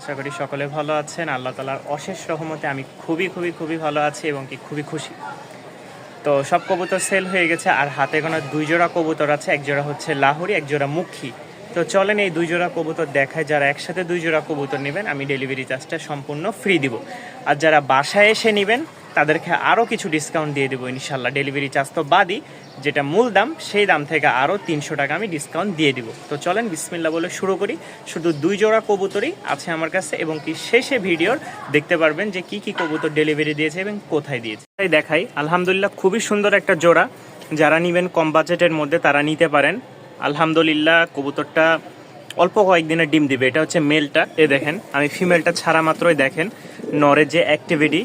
আশা করি সকলে ভালো আছেন। আল্লাহ তালার অশেষ রহমতে আমি খুবই খুবই খুবই ভালো আছি এবং কি খুবই খুশি। তো সব কবুতর সেল হয়ে গেছে, আর হাতে গোনা দুই জোড়া কবুতর আছে, এক জোড়া হচ্ছে লাহোরি, এক জোড়া মুখী। তো চলেন এই দুই জোড়া কবুতর দেখায়, যারা একসাথে দুই জোড়া কবুতর নেবেন, আমি ডেলিভারি চার্জটা সম্পূর্ণ ফ্রি দিব। আর যারা বাসায় এসে নেবেন তাদেরকে আরও কিছু ডিসকাউন্ট দিয়ে দেবো ইনশাল্লাহ ডেলিভারি চার্জ তো বাদই, যেটা মূল দাম, সেই দাম থেকে আরও তিনশো টাকা আমি ডিসকাউন্ট দিয়ে দিব। তো চলেন বিসমিল্লা বলে শুরু করি। শুধু দুই জোড়া কবুতরই আছে আমার কাছে এবং কি শেষে ভিডিওর দেখতে পারবেন যে কি কি কবুতর ডেলিভারি দিয়েছে এবং কোথায় দিয়েছে। তাই দেখাই, আলহামদুলিল্লাহ খুবই সুন্দর একটা জোড়া। যারা নেবেন কম বাজেটের মধ্যে তারা নিতে পারেন। আলহামদুলিল্লাহ কবুতরটা অল্প কয়েকদিনের ডিম দিবে। এটা হচ্ছে মেলটা, এ দেখেন, আমি ফিমেলটা ছাড়া মাত্রই দেখেন। নরের যে অ্যাক্টিভিটি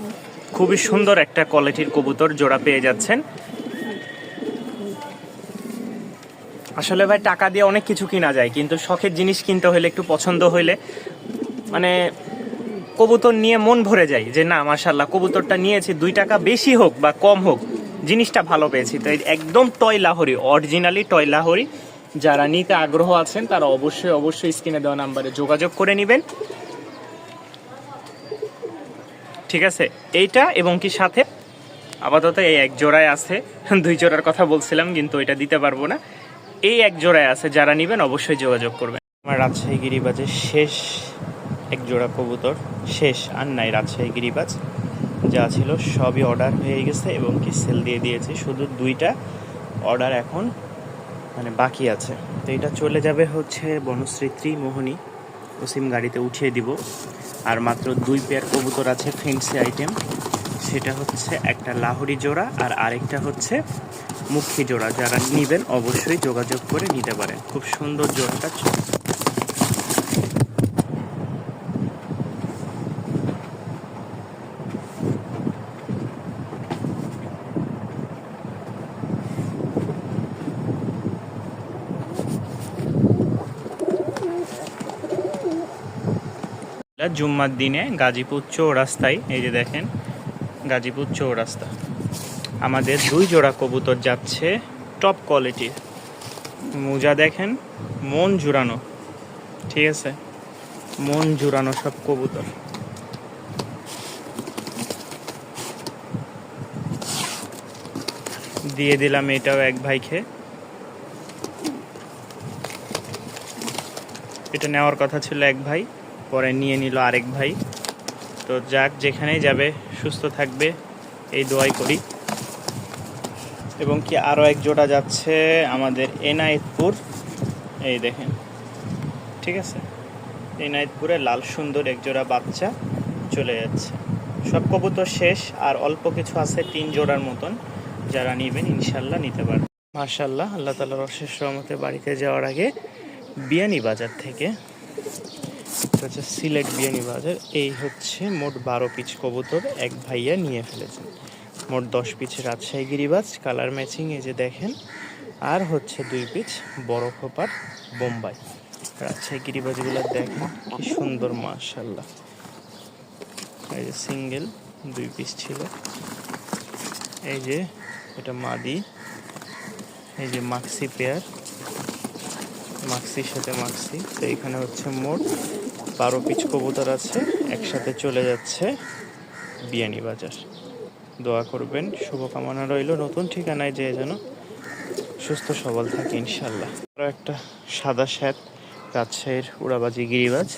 খুবই সুন্দর একটা কোয়ালিটির কবুতর জোড়া পেয়ে যাচ্ছেন। আসলে ভাই, টাকা দিয়ে অনেক কিছু কিনা যায়, কিন্তু শখের জিনিস কিনতে হলে একটু পছন্দ হইলে মানে কবুতর নিয়ে মন ভরে যায় যে না মাশাল্লাহ কবুতরটা নিয়েছি, দুই টাকা বেশি হোক বা কম হোক, জিনিসটা ভালো পেয়েছি। তো একদম toy Lahiri originally toy Lahiri, যারা নিতে আগ্রহ আছেন, তারা অবশ্যই অবশ্যই স্ক্রিনে দেওয়া নাম্বারে যোগাযোগ করে নেবেন। ঠিক আছে? এইটা এবং কি সাথে? আপাতত এই এক জোড়ায় আছে। দুই জোড়ার কথা বলছিলাম, কিন্তু এটা দিতে পারব না। এই এক জোড়ায় আছে, যারা নেবেন অবশ্যই যোগাযোগ করবেন। আমার রাজশাহী গিরিবাজের শেষ এক জোড়া কবুতর, শেষ আর নাই রাজশাহী গিরিবাজ। যা ছিল সবই অর্ডার হয়ে গেছে এবং কি সেল দিয়ে দিয়েছি। শুধু দুইটা অর্ডার এখন মানে বাকি আছে। তো এটা চলে যাবে হচ্ছে বনশ্রী ত্রিমোহনী। ওসিম গাড়িতে উঠিয়ে দিব। আর মাত্র দুই পেয়ার কবুতর আছে ফেন্সি আইটেম সেটা হচ্ছে একটা লাহোরি জোড়া আর আরেকটা হচ্ছে মুখী জোড়া। যারা নেবেন অবশ্যই যোগাযোগ করে নিতে পারেন। খুব সুন্দর জোড়াটা জুম্মার দিনে গাজীপুর চৌরাস্তায়, এই যে দেখেন, গাজীপুর চৌরাস্তা। আমাদের দুই জোড়া কবুতর যাচ্ছে টপ কোয়ালিটির মোজা দেখেন, মন জুড়ানো, ঠিক আছে? মন জুড়ানো সব কবুতর। দিয়ে দিলাম এটাও এক ভাইকে। এটা নেওয়ার কথা ছিল এক ভাই। পরে নিয়ে নিল আরেক ভাই। তো যাক, যেখানেই যাবে, সুস্থ থাকবে, এই দোয়াই করি। এবং কি আরও এক জোড়া যাচ্ছে আমাদের এনায়েতপুর। এই দেখেন, ঠিক আছে? এনায়েতপুরে লাল সুন্দর এক জোড়া বাচ্চা চলে যাচ্ছে। সব কবুতর শেষ, আর অল্প কিছু আছে তিন জোড়ার মতন, যারা নেবেন, ইনশাল্লাহ নিতে পারবেন। মার্শাল্লাহ আল্লাহ তালার অশেষ রহমতে বাড়িতে যাওয়ার আগে বিয়ানি বাজার থেকে এটা হচ্ছে সিলেট বিয়ানি বাজার। এই হচ্ছে মোট বারো পিচ কবুতর এক ভাইয়া নিয়ে ফেলেছেন। মোট দশ পিচ রাজশাহী গিরিবাজ, কালার ম্যাচিং এই যে দেখেন। আর হচ্ছে দুই পিচ বড় খোপার বোম্বাই। রাজশাহী গিরিবাজগুলো দেখেন, কি সুন্দর মাশাল্লাহ এই যে সিঙ্গেল, দুই পিস ছিল। এই যে এটা মাদি। এই যে মাক্সি পেয়ার। মাক্সির সাথে মাক্সি। তো এখানে হচ্ছে মোট বারো পিচ কবুতর আছে, একসাথে চলে যাচ্ছে বিয়ানি বাজার। দোয়া করবেন, শুভকামনা রইল। নতুন ঠিকানায় যেয়ে যেন সুস্থ সবল থাকে, ইনশাল্লাহ। আরও একটা সাদা শ্যাত রাজশাহীর উড়াবাজি গিরিবাজ।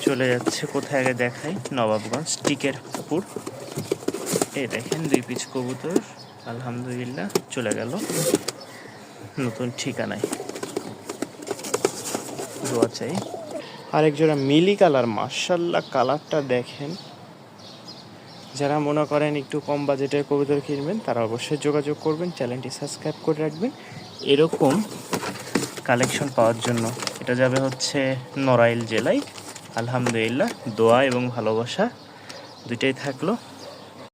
চলে যাচ্ছে কোথায় আগে দেখাই? নবাবগঞ্জ, টিকের পুকুর। এই দেখেন, দুই পিচ কবুতর। আলহামদুলিল্লাহ, চলে গেল নতুন ঠিকানায়। দোয়া চাই আরেক জোড়া মিলি কালার মার্শাল্লাহ কালারটা দেখেন। যারা মনে করেন একটু কম বাজেটের কবুতর কিনবেন, তারা অবশ্যই যোগাযোগ করবেন, চ্যানেলটি সাবস্ক্রাইব করে রাখবেন। এরকম কালেকশন পাওয়ার জন্য। এটা যাবে হচ্ছে নড়াইল জেলায়। আলহামদুলিল্লাহ, দোয়া এবং ভালোবাসা দুইটাই থাকল।